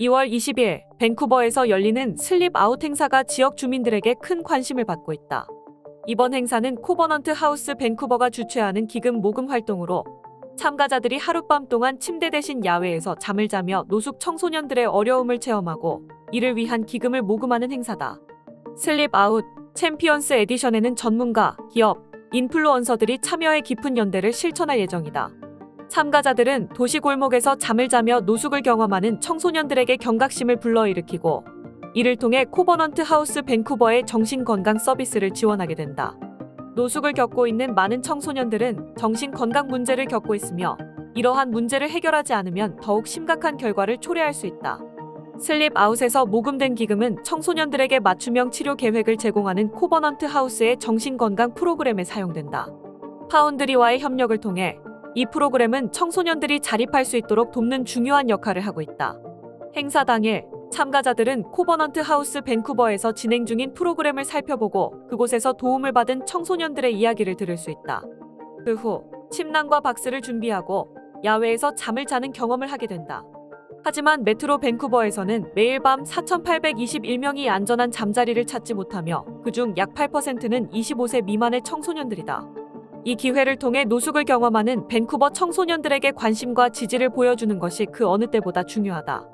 2월 20일 밴쿠버에서 열리는 슬립 아웃 행사가 지역 주민들에게 큰 관심을 받고 있다. 이번 행사는 코버넌트 하우스 밴쿠버가 주최하는 기금 모금 활동으로 참가자들이 하룻밤 동안 침대 대신 야외에서 잠을 자며 노숙 청소년들의 어려움을 체험하고 이를 위한 기금을 모금하는 행사다. 슬립 아웃 챔피언스 에디션에는 전문가, 기업, 인플루언서들이 참여해 깊은 연대를 실천할 예정이다. 참가자들은 도시 골목에서 잠을 자며 노숙을 경험하는 청소년들에게 경각심을 불러일으키고 이를 통해 코버넌트 하우스 밴쿠버의 정신건강 서비스를 지원하게 된다. 노숙을 겪고 있는 많은 청소년들은 정신건강 문제를 겪고 있으며 이러한 문제를 해결하지 않으면 더욱 심각한 결과를 초래할 수 있다. 슬립 아웃에서 모금된 기금은 청소년들에게 맞춤형 치료 계획을 제공하는 코버넌트 하우스의 정신건강 프로그램에 사용된다. 파운드리와의 협력을 통해 이 프로그램은 청소년들이 자립할 수 있도록 돕는 중요한 역할을 하고 있다. 행사 당일 참가자들은 코버넌트 하우스 밴쿠버에서 진행 중인 프로그램을 살펴보고 그곳에서 도움을 받은 청소년들의 이야기를 들을 수 있다. 그 후 침낭과 박스를 준비하고 야외에서 잠을 자는 경험을 하게 된다. 하지만 메트로 밴쿠버에서는 매일 밤 4,821명이 안전한 잠자리를 찾지 못하며 그중 약 8%는 25세 미만의 청소년들이다. 이 기회를 통해 노숙을 경험하는 밴쿠버 청소년들에게 관심과 지지를 보여주는 것이 그 어느 때보다 중요하다.